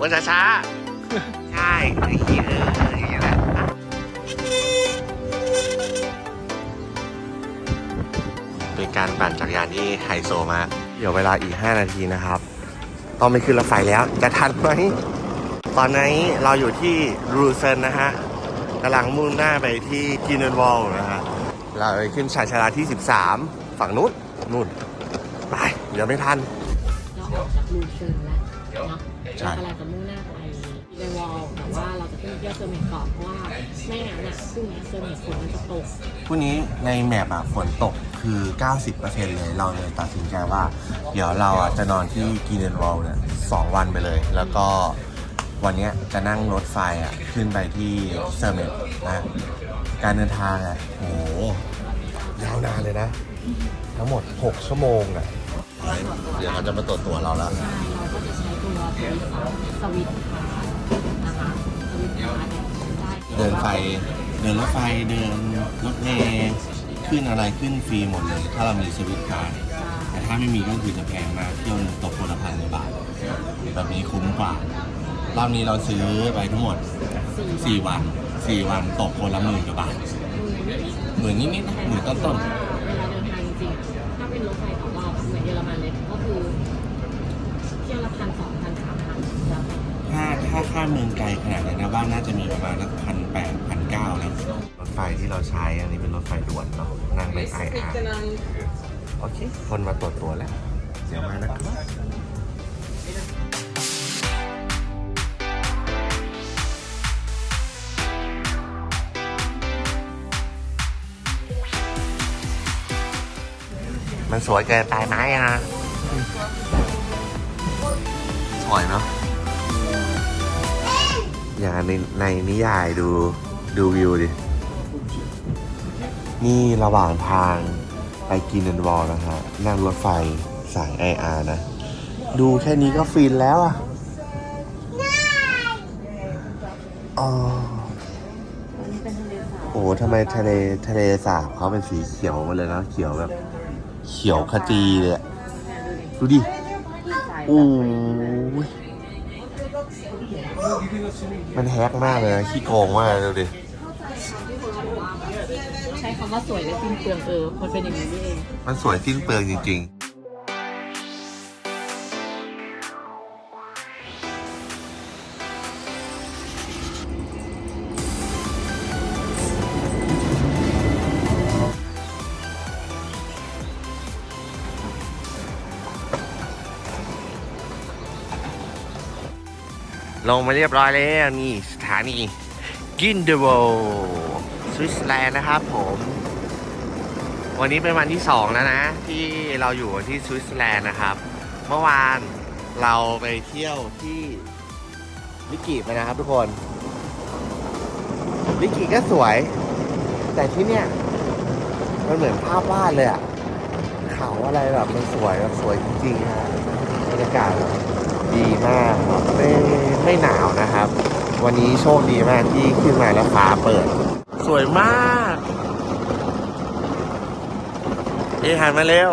วนช้าๆ ใช่ไอ้ขี้เอออย่างนี้แหละอะเป็นการปั่นจักรยานที่ไฮโซมาก เดี๋ยวเวลาอีก 5 นาทีนะครับ ต้องไปขึ้นรถไฟแล้ว จะทันไหม ตอนนี้เราอยู่ที่รูเซนนะฮะกำลังมุ่งหน้าไปที่กินเนวอลนะฮะ เราไปขึ้นชานชาลาที่ 13 ฝั่งนู้นนู่น ไป เดี๋ยวไม่ทัน เราออกจากลูเซิร์นแล้ว เนาะใช่เรากำลังจะมุ่งหน้าไปในวอลแต่ว่าเราจะขึ้นเที่ยวเซอร์เมตก่อนเพราะว่าไม่งั้นอะพรุ่งนี้เซอร์เมตฝนมันจะตกพรุ่งนี้ในแมปอะฝนตกคือ 90%เลยเราเลยตัดสินใจว่า เดี๋ยวเราอะจะนอนที่กินเนวอลเนี่ยสองวันไปเลย แล้วก็วันเนี้ยจะนั่งรถไฟอะขึ้นไปที่เซอร์เมตนะการเดินทางอะโหยาวนานเลยนะ ทั้งหมด 6 ชั่วโมงอะเดี๋ยวเขาจะมาตรวจตัวเราแล้ว สวิตช์พาสนะคะสวิตช์พาสเนี่ยได้เดินไฟ เดินรถไฟ เดินรถเมล์ขึ้นอะไรขึ้นฟรีหมดเลย ถ้าเรามีสวิตการ์ดแต่ถ้าไม่มีก็คือจะแพงมากเที่ยวหนึงตกคนละพันกว่าบาทแบบนี้คุ้มกว่า รอบนี้เราซื้อไปทั้งหมดสี่4วัน 4 วันตกคนละหมื่นกว่าบาทหมื่นนิดหมื่นนิดๆนะหมื่นต้นเถ้าถ้าข้ามเมืองไกลขนาดนั้นนะบ้านน่าจะมีประมาณสักพันแปดพันเก้านะรถไฟที่เราใช้อันนี้เป็นรถไฟด่วนเนาะนั่งไปไออาร์โอเค คนมาตรวจตัวแล้วเดี๋ยวมานะครับมันสวยเกินไปไหมอะ สวยเนาะ อย่างในในนิยายดูดูวิวดิ นี่ระหว่างทางไปกินเดนวอลนะฮะ นั่งรถไฟสายไออาร์นะ ดูแค่นี้ก็ฟินแล้วอะอ๋ออันนี้เป็นทะเลสาบโอ้โหทำไมทะเลทะเลสาบเขาเป็นสีเขียวมาเลยนะเขียวแบบ เขียวขจีเลยอะดูดิโอ้ย มันแฮกมากเลยนะขี้โกงมากเลยดูดิ ใช้คำว่าสวยและสิ้นเปลืองเออ มันเป็นอย่างนี้นี่เอง มันสวยสิ้นเปลืองจริง ๆ ลงมาเรียบร้อยแล้วนี่สถานีกินเดโวสวิตเซอร์แลนด์นะครับผม วันนี้เป็นวันที่สองแล้วนะ ที่เราอยู่ที่สวิตเซอร์แลนด์นะครับ เมื่อวานเราไปเที่ยวที่ลิกิไปนะครับทุกคนลิกิก็สวย แต่ที่เนี่ยมันเหมือนภาพวาดเลยอะเขาอะไรแบบมันสวยแบบสวยจริงๆฮะบรรยากาศ ดีมากครับไม่ไม่หนาวนะครับ วันนี้โชคดีมากที่ขึ้นมาแล้วฟ้าเปิด สวยมาก เอหันมาเร็ว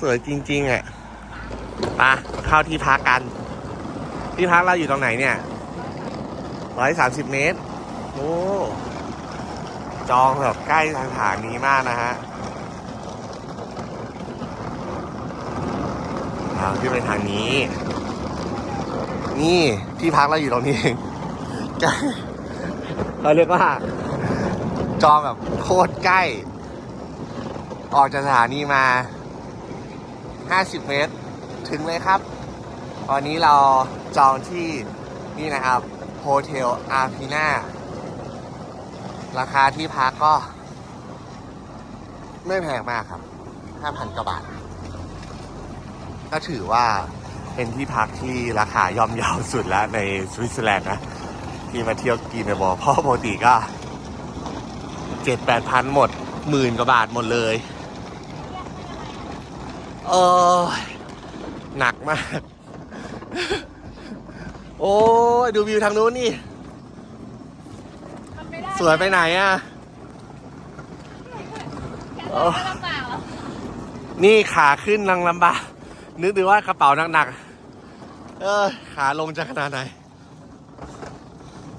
สวยจริง ๆ อะปะเข้าที่พักกัน ที่พักเราอยู่ตรงไหนเนี่ยร้อยสามสิบเมตร โอ้ จองแบบใกล้สถานีมากนะฮะ ทางขึ้นไปทางนี้ นี่ที่พักเราอยู่ตรงนี้เองเราเรียกว่า จองแบบโคตรใกล้ ออกจากสถานีมา 50 เมตร ถึงเลยครับ ตอนนี้เราจองที่นี่นะครับโฮเทลอาร์พีนาราคาที่พักก็ ไม่แพงมากครับ 5,000 กว่าบาท ก็ถือว่าเป็นที่พักที่ราคาย่อมเยาวสุดแล้วในสวิตเซอร์แลนด์นะ ที่มาเที่ยวกินในบอเพราะปกติก็เจ็ดแปดพันหมดหมื่นกว่าบาทหมดเลยเออหนักมาก โอ้ดูวิวทางนู้นนี่สวยไปไหนอะนี่ขาขึ้นลังลำบาก นึกดูว่ากระเป๋าหนักๆ เออขาลงจะขนาดไหน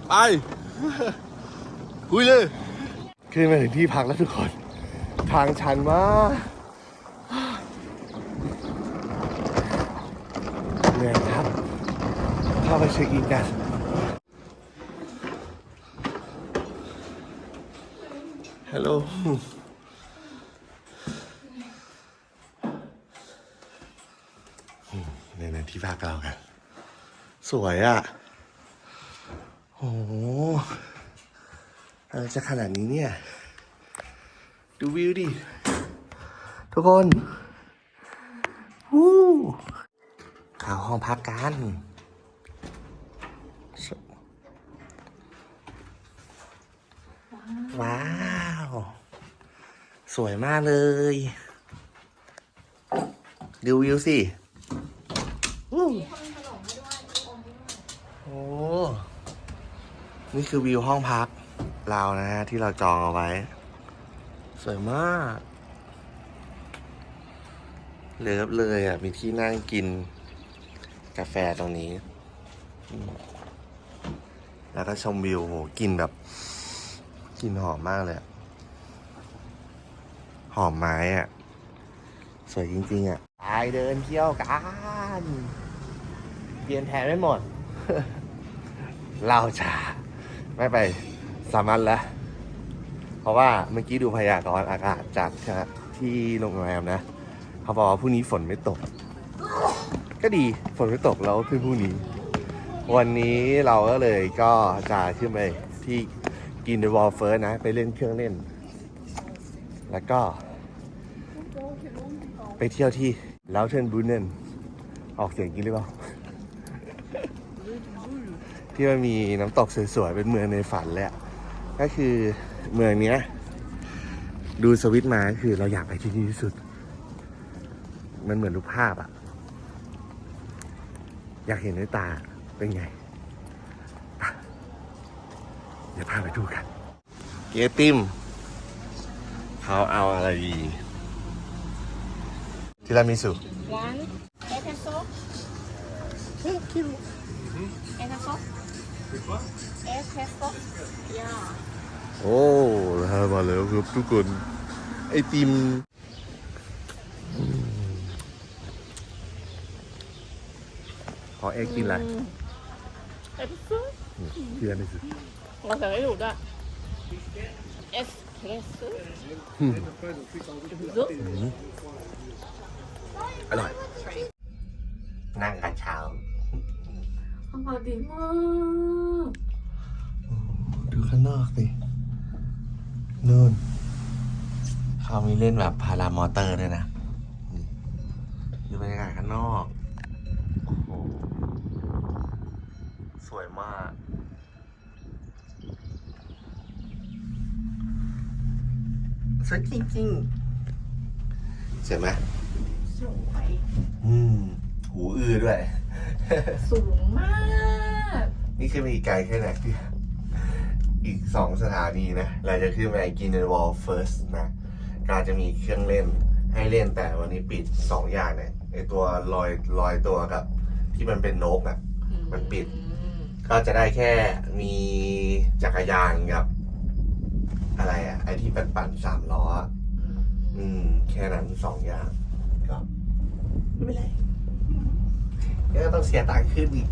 ไป คุยเลยขึ้นมาถึงที่พักแล้วทุกคน ทางชันมากเหนื่อยครับ เข้าไปเช็คอินกันฮัลโหล ในใน ที่พักเรากัน สวยอะ่ะ โอ้โหอะไรจะขนาดนี้เนี่ย ดูวิวดิ ทุกคนวู้ข้าห้องพักกันว้าว สวยมากเลย ดูวิวสิ โอ้นี่คือวิวห้องพักเรานะฮะ ที่เราจองเอาไว้ สวยมาก เลิฟเลยอะ มีที่นั่งกินกาแฟตรงนี้ แล้วก็ชมวิวโหกลินแบบกลินหอมมากเลย หอมไม้อะ สวยจริง ๆ อะ ไปเดินเที่ยวกัน เปลี่ยนแผนไม่หมด เราจะไม่ไปสามัญแล้ว เพราะว่าเมื่อกี้ดูพยากรณ์อากาศจากที่โรงแรมนะ เขาบอกว่าพรุ่งนี้ฝนไม่ตก ก็ดีฝนไม่ตกแล้วขึ้นพรุ่งนี้ วันนี้เราก็เลยก็จะขึ้นไปที่กินเดอะวอลเฟิร์สนะ ไปเล่นเครื่องเล่น แล้วก็ ไปเที่ยวที่ลาวเทนบูเนนออกเสียงกินหรือเปล่า ที่มันมีน้ำตกสวยๆ เป็นเมืองในฝันเลยอะก็คือเมืองเนี้ย ดูสวิตช์มาก็คือเราอยากไปที่นี่ที่สุด มันเหมือนรูปภาพอะอยากเห็นด้วยตาเป็นไงไปเดี๋ยวพาไปดูกัน เกติมเขาเอาอะไรดีทีรามิสุ one espresso espresso espresso yeah โอ้ ฮามาแล้วครับทุกคน ไอติมอืมขอเอ็กกินอะไร espresso เพื่อนที่สุดเราใส่ให้ถูกด้วย espresso อร่อย อร่อยดีมากดูข้างนอกสินู่นเขามีเล่นแบบพารามอเตอร์ด้วยนะนี่ดูบรรยากาศข้างนอกโอ้โหสวยมากสวยจริงๆสวยไหมสวยอืมหูอือด้วย สูงมาก นี่ขึ้นไปอีกไกลแค่ไหนพี่อีกสองสถานีนะ เราจะขึ้นไปกินในวอลเฟิร์สนะก็จะมีเครื่องเล่นให้เล่นแต่วันนี้ปิดสองอย่างเนี่ยไอตัวลอยลอยตัวกับ ที่มันเป็นนกอะ มันปิด ก็จะได้แค่มีจักรยานกับ อะไรอะ ไอที่ปั่นปั่นๆสามล้ออะอืม แค่นั้นสองอย่างก็ไม่เป็นไร ก็ต้องเสียตังค์ขึ้นอีก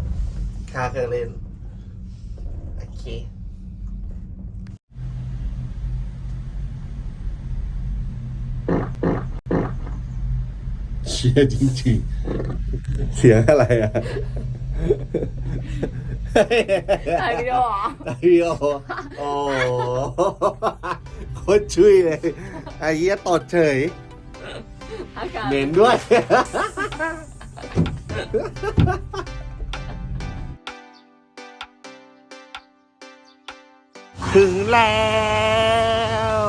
ค่าเครื่องเล่น โอเคเชียจริงๆ เสียงอะไรอะถ่ายวิดีโอเหรอถ่ายวิดีโอโอ้โหโคตรชุยเลยไอ้เหี้ยตดเฉยอากาศเหม็นด้วย ถึงแล้ว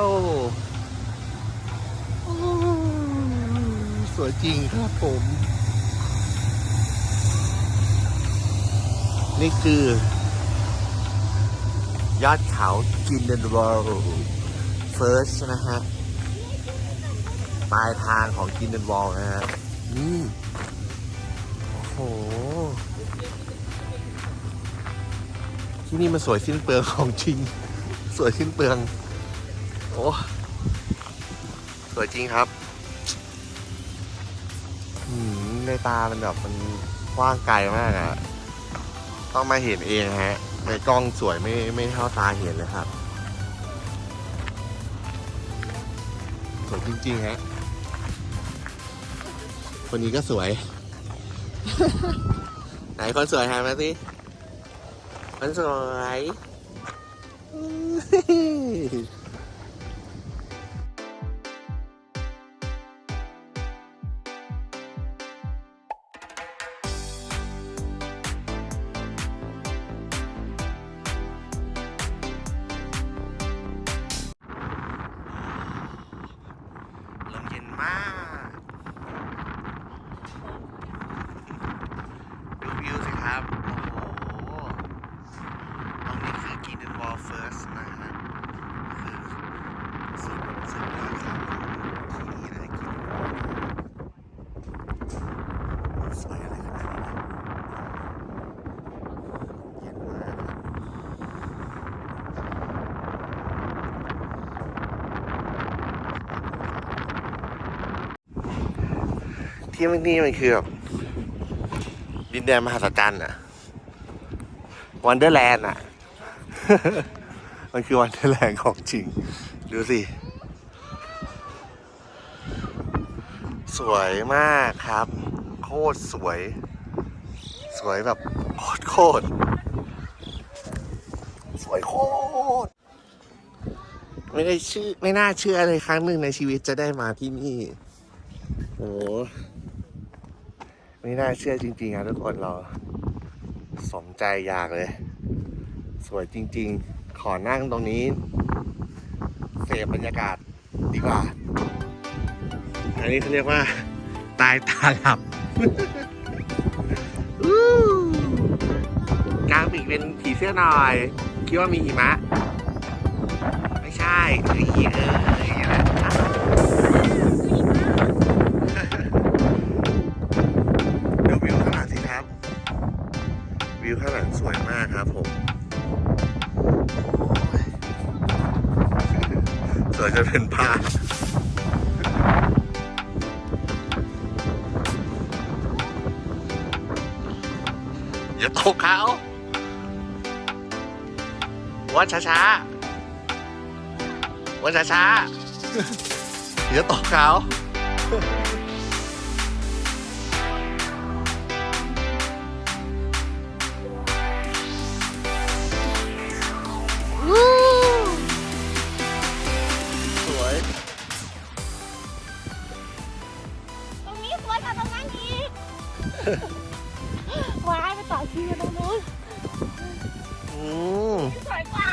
สวยจริงครับผม นี่คือ ยอดเขากินเดนวอลเฟิร์สนะฮะ ปลายทางของกินเดนวอลนะฮะ นี่ ที่นี่มันสวยสิ้นเปลืองของจริง สวยสิ้นเปลือง โอ้สวยจริงครับอืมในตามันแบบมันกว้างไกลมากอะต้องมาเห็นเองฮะ ในกล้องสวยไม่ไม่เท่าตาเห็นเลยครับ สวยจริงๆฮะ คนนี้ก็สวย ไหนคนสวยหามาสิคนสวยอื้อลมเย็นมาก ดูวิวสิครับ โอ้โห ตรงนี้คือกิน n วอลเฟิร์สนะฮะคือสุดสุดยอดครับของที่นี่เลยกินมันสวยอะไรขนาดนี้นะเย็นมากครับ ที่นี่มันคือแบบดินแดนมหัศจรรย์อะวันเดอร์แลนด์อะมันคือวันเดอร์แลนด์ของจริง ดูสิ สวยมากครับ โคตรสวย สวยแบบโคตรโคตรสวยโคตรไม่ได้ชื่อไม่น่าเชื่อเลยครั้งหนึ่งในชีวิตจะได้มาที่นี่ โอ้ ไม่น่าเชื่อจริงๆครับทุกคนเราสมใจอยากเลย สวยจริงๆ ขอนั่งตรงนี้ เสพบรรยากาศดีกว่า อันนี้เขาเรียกว่า ตายตาหลับกลางปีกเป็นผีเสื้อหน่อย คิดว่ามีหิมะ ไม่ใช่เอ้เออ สวยจะเป็นผ้าอย่าตกเขาวันช้าช้าวันช้าช้าอย่าตกเขา ว้ายไปต่อคิวตรงนู้นอืมสวยกว่า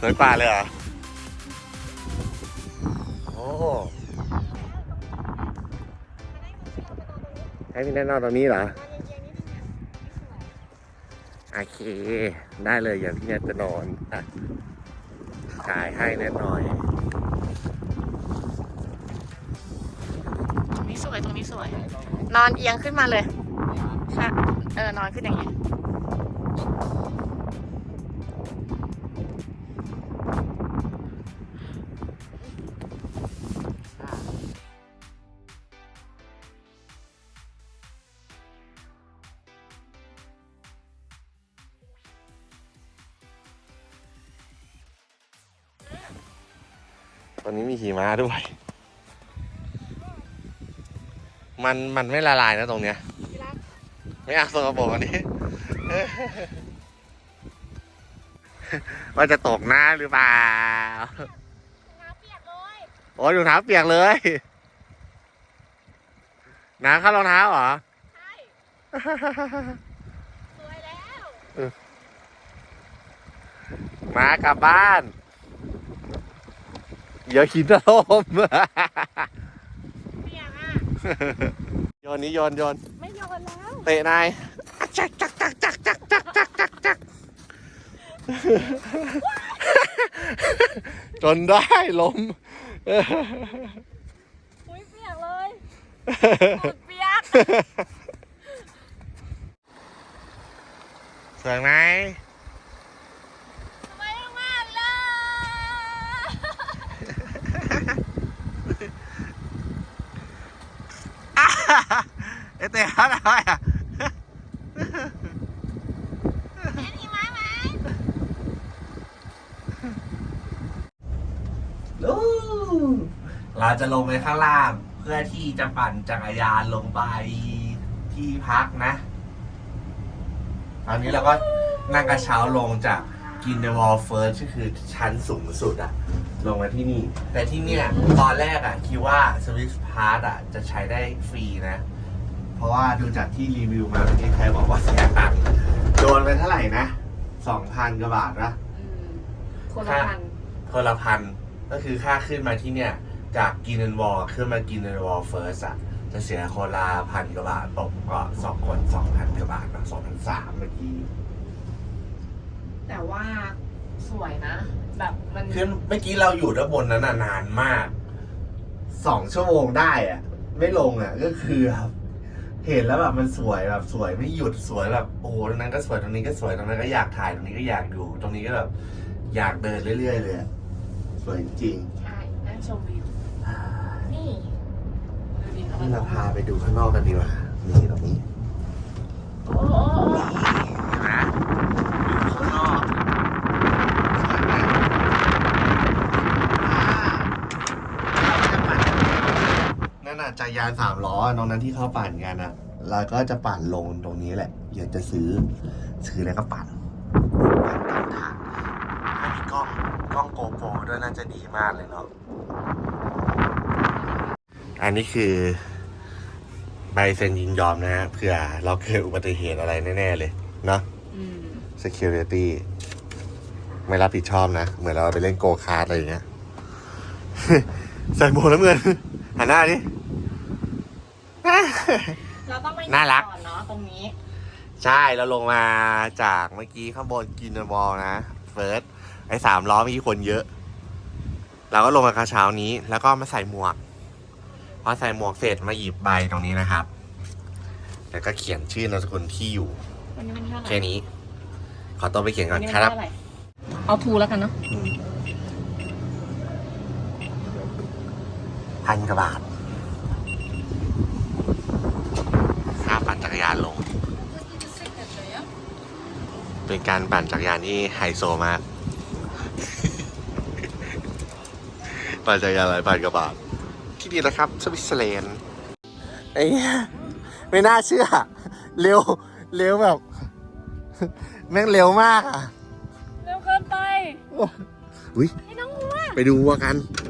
สวยกว่าเลยเหรอ โอ้ให้พี่แน่นอนตรงนี้เหรอ โอเค ได้เลยอย่างพี่แนทจะนอนอะขายให้แน่นอน นี้สวยตรงนี้สวย นอนเอียงขึ้นมาเลยค่ะเออนอนขึ้นอย่างนี้ตอนนี้มีหิมะด้วย มันมันไม่ละลายนะตรงเนี้ย ไม่อยากสกปรกอันนี้ ว่าจะตกหน้าหรือเปล่าน้ำเปียกเลยโอ้ยรองเท้าเปียกเลยน้ำเข้ารองเท้าเหรอ ใช่สวยแล้วมากลับบ้าน เดี๋ยวขินถล่มเปียกอะ โยนนี้โยนโยนไม่โยนแล้วเตะนายจักจักจักจักจักจักจักจักจักจนได้ลมอุ้ยเปียกเลยตูดเปียกสวยไหม สวยมากเลย เอเต้ฮัทอะไรอะเห็นหิมะไหมเราจะลงไปข้างล่าง เพื่อที่จะปั่นจักรยานลงไปที่พักนะ ตอนนี้เราก็นั่งกระเช้าลงจากกินเดวอลเฟิร์สก็คือชั้นสูงสุดอะ ลงมาที่นี่ แต่ที่เนี่ยตอนแรกอะคิดว่าสวิสพาร์ตอะจะใช้ได้ฟรีนะ เพราะว่าดูจากที่รีวิวมาเมื่อกี้ใครบอกว่าเสียตังค์โดนไปเท่าไหร่นะสองพันกว่าบาทนะ อืมคนละพันคนละพันก็คือค่าขึ้นมาที่เนี่ย จากกินเนวอลขึ้นมากินเนวอลเฟิร์สอะจะเสียคนละพันกว่าบาทตกก็สองคนสองพันกว่าบาทนะสองพันสามเมื่อกี้ แต่ว่า สวยนะ แบบมันคือเมื่อกี้เราอยู่ด้านบนนั้นน่ะนานมากสองชั่วโมงได้อะไม่ลงอะก็คือแบบเห็นแล้วแบบมันสวยแบบสวยไม่หยุดสวยแบบโอ้โหตรงนั้นก็สวยตรงนี้ก็สวยตรงนั้นก็อยากถ่ายตรงนี้ก็อยากอยู่ ตรงนี้ก็แบบอยากเดินเรื่อยๆเลยอะสวยจริงใช่นั่งชมวิวๆนี่ดูดินี่เราพาไปดูข้างนอกกันดีกว่านี่ตรงนี้ โอ้โอ้โอ้ เห็นไหมอยู่ข้างนอกสวยไหมนั่นน่ะจักร ยานสามล้อตรงนั้นที่เขาปั่นกันอะเราก็จะปั่นลงตรงนี้แหละอยากจะซื้อ ซื้อแล้วก็ปั่นปั่นตามทางถ้ามีกล้องกล้องโกโปรด้วยน่าจะดีมากเลยเนาะอันนี้คือใบเซ็นยินยอมนะฮะเผื่อเราเกิดอุบัติเหตุอะไรแน่ ๆ เลยเนาะอืม security ไม่รับผิดชอบนะ เหมือนเราไปเล่นโกคาร์ดอะไรอย่างเงี้ย ใส่หมวกน้ำเงินหันหน้าดิ เราต้องไปน่ารักก่อนเนาะตรงนี้ ใช่เราลงมาจากเมื่อกี้ข้างบนกินบอลนะเฟิร์สไอ้สามล้อเมื่อกี้คนเยอะ เราก็ลงมากระเช้านี้ แล้วก็มาใส่หมวก พอใส่หมวกเสร็จมาหยิบใบตรงนี้นะครับ แล้วก็เขียนชื่อนามสกุลที่อยู่ วันนี้มันเท่าไหร่แค่นี้ ขอตัวไปเขียนก่วัอนนี้คมันรับ เท่าไหร่เอาทูแล้วกันเนาะพันกว่าบาท ค่าปั่นจักรยานลง เป็นการปั่นจักรยานที่ไฮโซมาก ปั่นจักรยานหลายพันกว่าบาท ที่นี่นะครับ สวิตเซอร์แลนด์ไอ้เหี้ยไม่น่าเชื่อ เร็ว เร็วแบบ แม่งเร็วมากอะเร็วเกินไปอุ้ยให้น้องวัวไปดูวัวกันไ